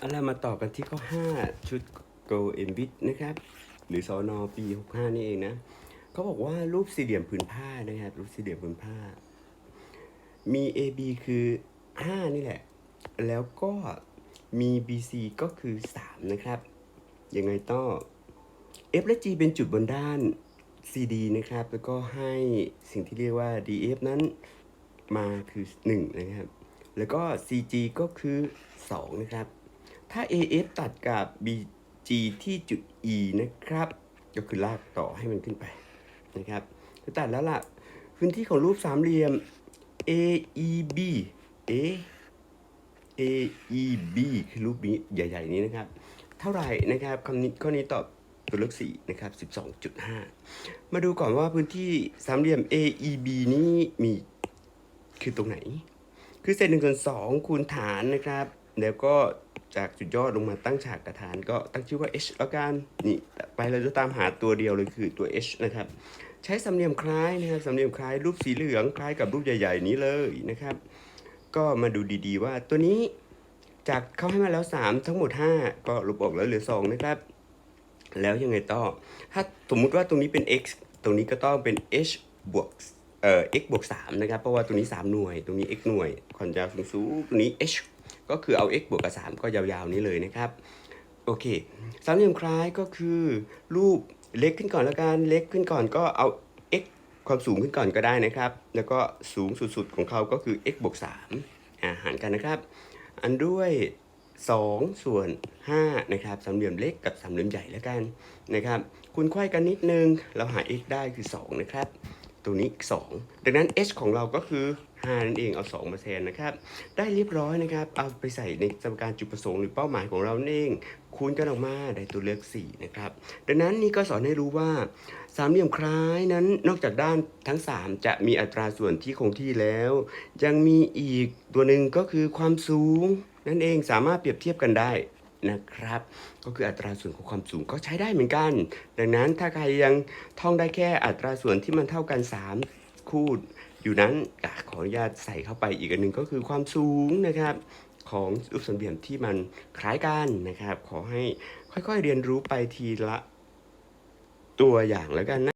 เอาล่ะมาต่อกันที่ข้อ 5 ชุด Go m b i t นะครับ หรือสอนอปี 65 นี่เองนะเขาบอกว่ารูปสี่เหลี่ยมผืนผ้านะครับ รูปสี่เหลี่ยมผืนผ้า มี AB คือ 5 นี่แหละ แล้วก็มี BC ก็คือ 3 นะครับ ยังไงต่อ F และ G เป็นจุดบนด้าน CD นะครับ แล้วก็ให้สิ่งที่เรียกว่า DF นั้นมาคือ 1 นะครับ แล้วก็ CG ก็คือ 2 นะครับ ถ้า AF ตัดกับ BG ที่จุด E นะครับ ก็คือลากต่อให้มันขึ้นไปนะครับตัดแล้วล่ะ พื้นที่ของรูปสามเหลี่ยม AEB A AEB คือรูปนี้ใหญ่ ๆ นี้นะครับ เท่าไหร่นะครับคำนี้ข้อนี้ตอบตัวเลือก4นะครับ 12.5 มาดูก่อนว่าพื้นที่สามเหลี่ยม AEB นี้มีคือตรงไหน คือเศษหนึ่งส่วนสองคูณฐานนะครับ แล้วก็ จากจุดยอดลงมาตั้งฉากกับฐานก็ตั้งชื่อว่า h แล้วกันนี่ไปเราจะตามหาตัวเดียวเลยคือตัว h นะครับ ใช้สามเหลี่ยมคล้ายนะครับสามเหลี่ยมคล้ายรูปสีเหลืองคล้ายกับรูปใหญ่ ๆ นี้เลยนะครับ ก็มาดูดีๆว่าตัวนี้จากเขาให้มาแล้ว 3 ทั้งหมด 5 ก็ลบออกแล้วเหลือ 2 นะครับ แล้วยังไงต่อ ถ้าสมมุติว่าตรงนี้เป็น x ตรงนี้ก็ต้องเป็น h บวกเอ่อ x บวก3นะครับ เพราะว่าตรงนี้ 3 หน่วย ตรงนี้ x หน่วยความยาวสูงสูงๆตรงนี้ h ก็คือเอา x บวกกับ 3 ก็ยาวๆนี้เลยนะครับ โอเคสามเหลี่ยมคล้ายก็คือรูปเล็กขึ้นก่อนแล้วกัน เล็กขึ้นก่อนก็เอา x ความสูงขึ้นก่อนก็ได้นะครับ แล้วก็สูงสุดๆของเขาก็คือ x บวก3อาหารกันนะครับ อันด้วย2ส่วน5นะครับสามเหลี่ยมเล็กกับสามเหลี่ยมใหญ่แล้วกันนะครับ คุณไขว้กันนิดนึง เราหา x ได้คือ 2 นะครับ ตัวนี้2ดังนั้น h ของเราก็คือ5นั่นเองเอา 2 มาแทนนะครับ ได้เรียบร้อยนะครับ เอาไปใส่ในสมการจุดประสงค์หรือเป้าหมายของเรานั่นเองคูณกันออกมาได้ตัวเลือก 4 นะครับ ดังนั้นนี่ก็สอนให้รู้ว่า สามเหลี่ยมคล้ายนั้นนอกจากด้านทั้ง 3 จะมีอัตราส่วนที่คงที่แล้ว ยังมีอีกตัวหนึ่งก็คือความสูง นั่นเองสามารถเปรียบเทียบกันได้ นะครับ ก็คืออัตราส่วนของความสูงก็ใช้ได้เหมือนกัน ดังนั้นถ้าใครยังท่องได้แค่อัตราส่วนที่มันเท่ากัน 3 คู่อยู่นั้นขออนุญาตใส่เข้าไปอีกอันหนึ่งก็คือความสูงนะครับของรูปสามเหลี่ยมที่มันคล้ายกันนะครับ ขอให้ค่อยๆเรียนรู้ไปทีละตัวอย่างแล้วกันนะ